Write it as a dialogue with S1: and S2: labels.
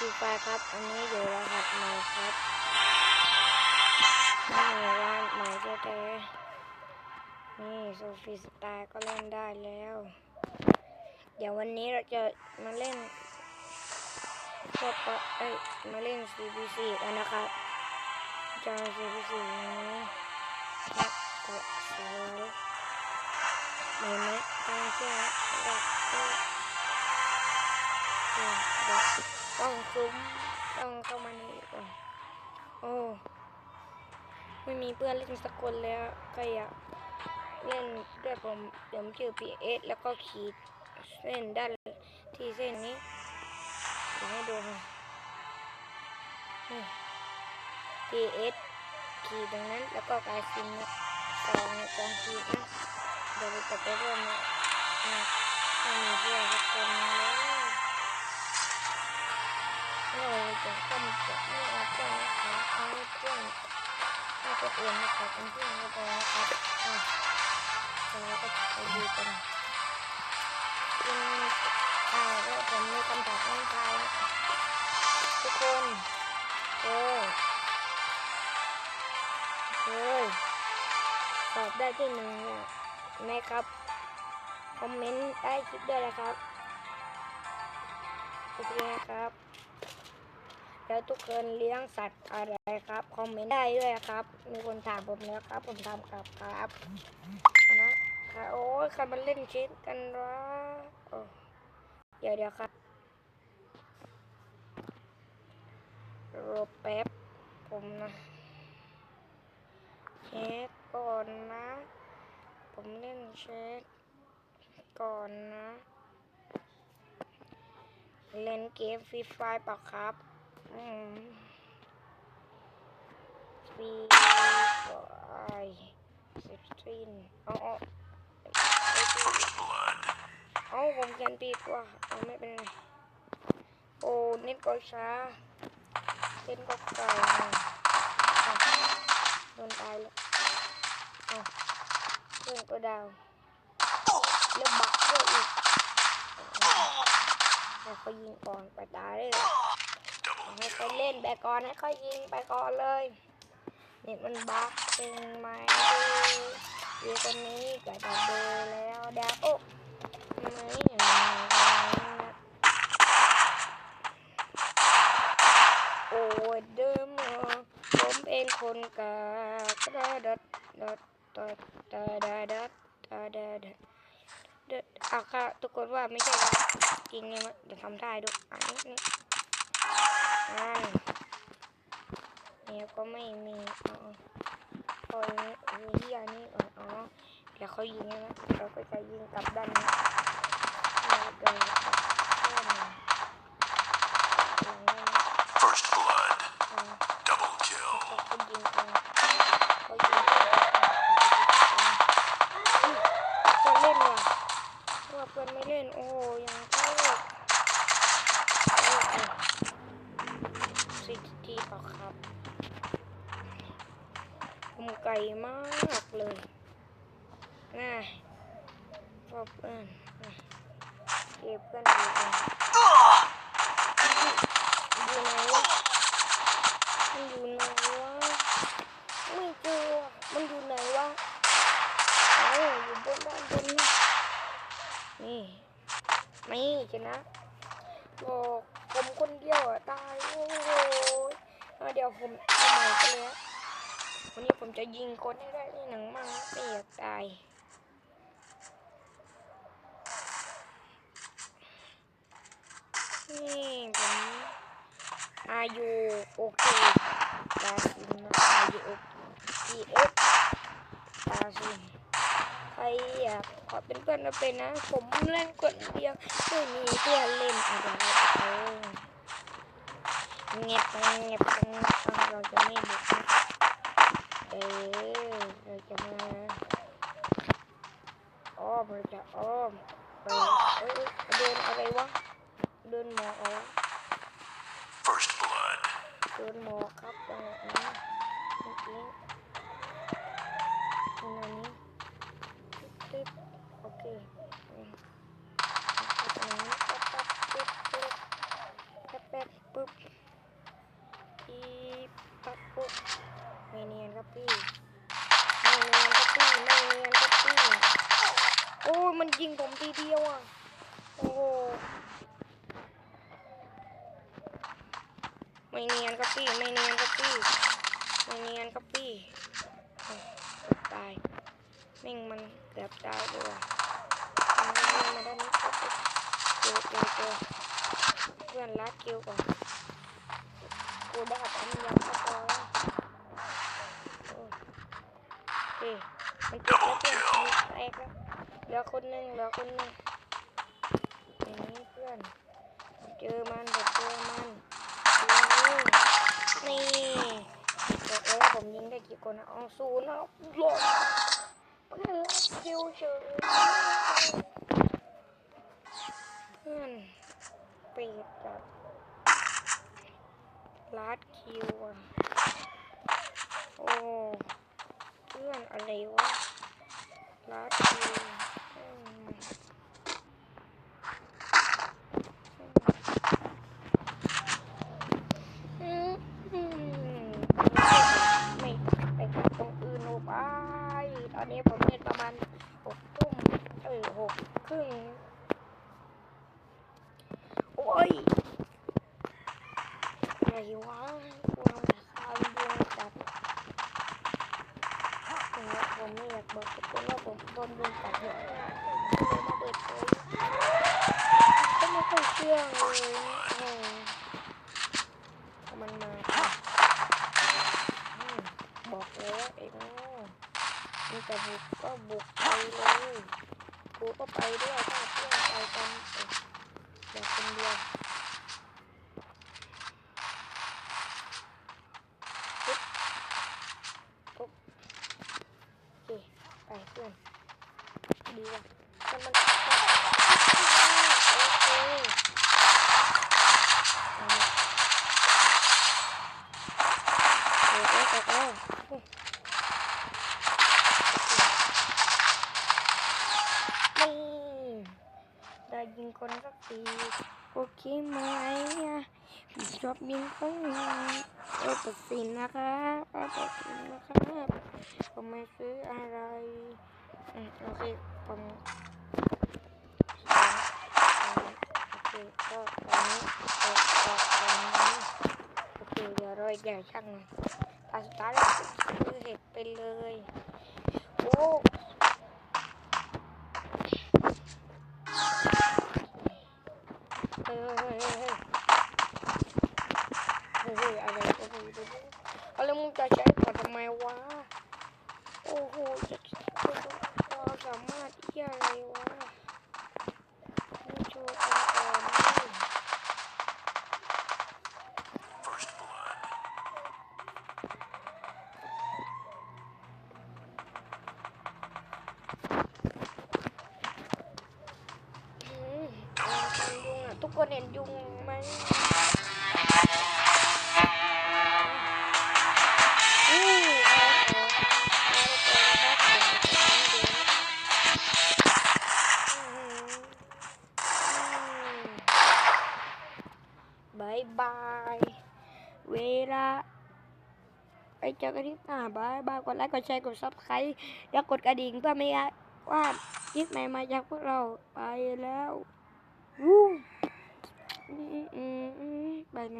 S1: ฟีไฟครับ อันนี้อยู่รหัสใหม่ครับนี่ร้านใหม่แท้ๆนี่โซฟีสตาร์ก็เล่นได้แล้ว เดี๋ยววันนี้เราจะมาเล่นพวกปะเอ้ยมาเล่น CPC กันนะครับจะ CPC นี้นักกดสารเห็นไหมทางเชื่อแล้วก็เดี๋ยว ต้องซุ้มต้องเข้ามานี่ก่อนโอ้ไม่มีเพื่อนเล่นสักคนแล้วก็อยากเล่นด้วยผมเดี๋ยวผมชื่อ PS แล้วก็ขีดเส้นด้านที่เส้นนี้เดี๋ยวให้ดูค่ะนี่ PS ขีดตรงนั้นแล้วก็กลายซิมนี่ยสองสองขีดนะเดี๋ยวจะไปเริ่มเนี่ยนะไม่มีเพื่อนสักคนเล ยเราจะต้องจะไม่เอาเพื่อนนะคะเอาเพื่อนถ้าตัวเองนะครับเป็นเพื่อนก็พอนะครับอะเราก็ไปดูกันอืมอ่าแล้วผมมีคำถามให้ทายนะครับทุกคนเคยเคยตอบได้ที่หนึ่งนี่ยไหมครับคอมเมนต์ใต้คลิปด้วยนะครับโอเคนะครับ แล้วทุกคนเลี้ยงสัตว์อะไรครับ คอมเมนต์ได้ด้วยครับ มีคนถามผมแล้วครับ ผมทำกลับครับนะคะโอ้ยใครมาเล่นชิดกันวะโอ้เดี๋ยวเดี๋ยวครับรอแป๊บผมนะเช็คก่อนนะ ผมเล่นเช็คก่อนนะ เล่นเกมฟรีไฟเปล่าครับ อืมฟรีไฟสิบสี่เอาเอาเอาเอาผมเขียนปีกว่าเอาไม่เป็นไรโอ้เน็ตก็ช้าเล่นก็ไกลนะเอาโดนตายแล้วเอาเพื่อนก็ดาวแล้วบักด้วยอีกให้เขายิงก่อนไปตายเลย ให้เขา
S2: kill.
S1: เล่นไปก่อนให้เขายิงไปก่อนเลยเน็ตมันบักเป็นไหมดูคนนี้ก็จะดูแล้วดาวโอ้ไม่เห็นนะโอ้ยเดิมอะผมเป็นคนกากระดัดดัดดัดดัดดัดดัดดัดดัดดัดอะค่ะทุกคนว่าไม่ใช่เราจริงเลยมั้ยเดี๋ยวทำได้ดูอันนี้ เนี่ยก็ไม่มีอ๋อพอมีที่อันนี้ก่อนอ๋อเดี๋ยวเขายิงนะเราก็จะยิงกลับด้านนี้แล้วก็กลับด้านนี้อย่างนี้นะ
S2: First blood.
S1: อ่า
S2: Double kill.
S1: เขาก็ยิงกันเขายิงกันอุ๊ยเพื่อนเล่นว่ะว่าเพื่อนไม่เล่นโอ้ยัง ไก่มากเลยน่าพอเพื่อนเก็บเพื่อนอยู่กันอยู่ไหนวะมันอยู่ไหนวะไม่เจอมันอยู่ไหนวะเอาอยู่บนด้านบนนี่นี่ไม่ชนะบอกผมคนเดียวอะตายโอ้โหเอาเดี๋ยวผมเอาใหม่ไปเลยอะ วันนี้ผมจะยิงคนให้ได้ที่หนังมั่งไม่อยากตายนี่ผมอายุโอเคตาซินอายุโอเคเอฟตาซินใครอยากขอเป็นเพื่อนก็เป็นนะ ผมเล่นคนเดียวไม่มีเพื่อนเล่นอะไรเองเงียบเงียบเงียบเราจะไม่บุกนะ เออเราจะมาอ้อมเราจะอ้อมไปเอ้ยเดินอะไรวะ เดินหมอกเอาวะ
S2: First blood.
S1: เดินหมอกครับตรงนี้เมื่อกี้ตรงนี้ตึ๊บโอเค ยิงผมทีเดียวอะ โอ้โหไม่เนียนครับพี่ไม่เนียนครับพี่ไม่เนียนครับพี่ตายแม่งมันเกือบตายเลยว่ะมันวิ่งมาด้านนี้ปุ๊บปุ๊บเจอเจอเจอเพื่อนรัดคิวก่อนกูได้ทำยังก็พอแล้วโอ้ยโอเคมันเจ็บแล้วเพื่อนมีแต กแล้วเหลือคนหนึ่งเหลือคนหนึ่งอย่างนี้เพื่อน เจอมันเจอมันนี่บอกแล้วว่าผมยิงได้กี่คนนะเอศูนย์นะหลบเพื่อนรัดคิวเฉยเพื่อนเปรตจับลัดคิวอะโอ้เพื่อนอะไรวะ ลัดคิวอืมอืมอืมไม่ไปตรงอื่นโอ้ไป ตอนนี้ผมเล่นประมาณหกทุ่มเออหกครึ่งโอ้ยอะไรวะกูทำแต่ข้าวดวงจัดเนี่ยผมไม่อยากบอก ทุกคนว่าผมโดนดวงจัดเยอะมาเปิดเผยก็ไม่ค่อยเชื่อเลยโอ้เอมันมาบอกแล้วไอ้โง่มันจะบุกก็บุกไปเลยกูก็ไปด้วยถ้าเพื่อนไปกันเอออย่าคนเดียว ออเออเออเออโอเคนี่ได้ยิงคนสักทีโอเคไหมอะพี่ชอบยิงคนงานเออตัดสินนะครับเออตัดสินนะครับผมไม่ซื้ออะไรโอเคผมก็ตอนนี้กออกตอนนี้โอเคเดี๋ยวรออีกอย่ช่างหน่ อยตาสุดท้ายคือเห็ดไปเลย โอ้เฮ้ยเฮ้ยเฮ้ยเฮ้ยเฮ้ยเฮ้ยอะไรก็ไม่รู้อะไรมึงจะใช้ก่อนทำไมวะ โอ้โหจะความสามารถที่อะไร ทุกคนเห็นยุงไหมอือาขอเอาไปครับเดี๋ยวจะทำให้ดูนะอืมอืมบายบาย เวลาไปเจอกันที่หน้าบายบายกดไลค์กดแชร์กดซับสไครต์แล้วกดกระดิ่งเพื่อไม่ว่าคลิปใหม่มาจากพวกเราไปแล้ววู้ Bye now.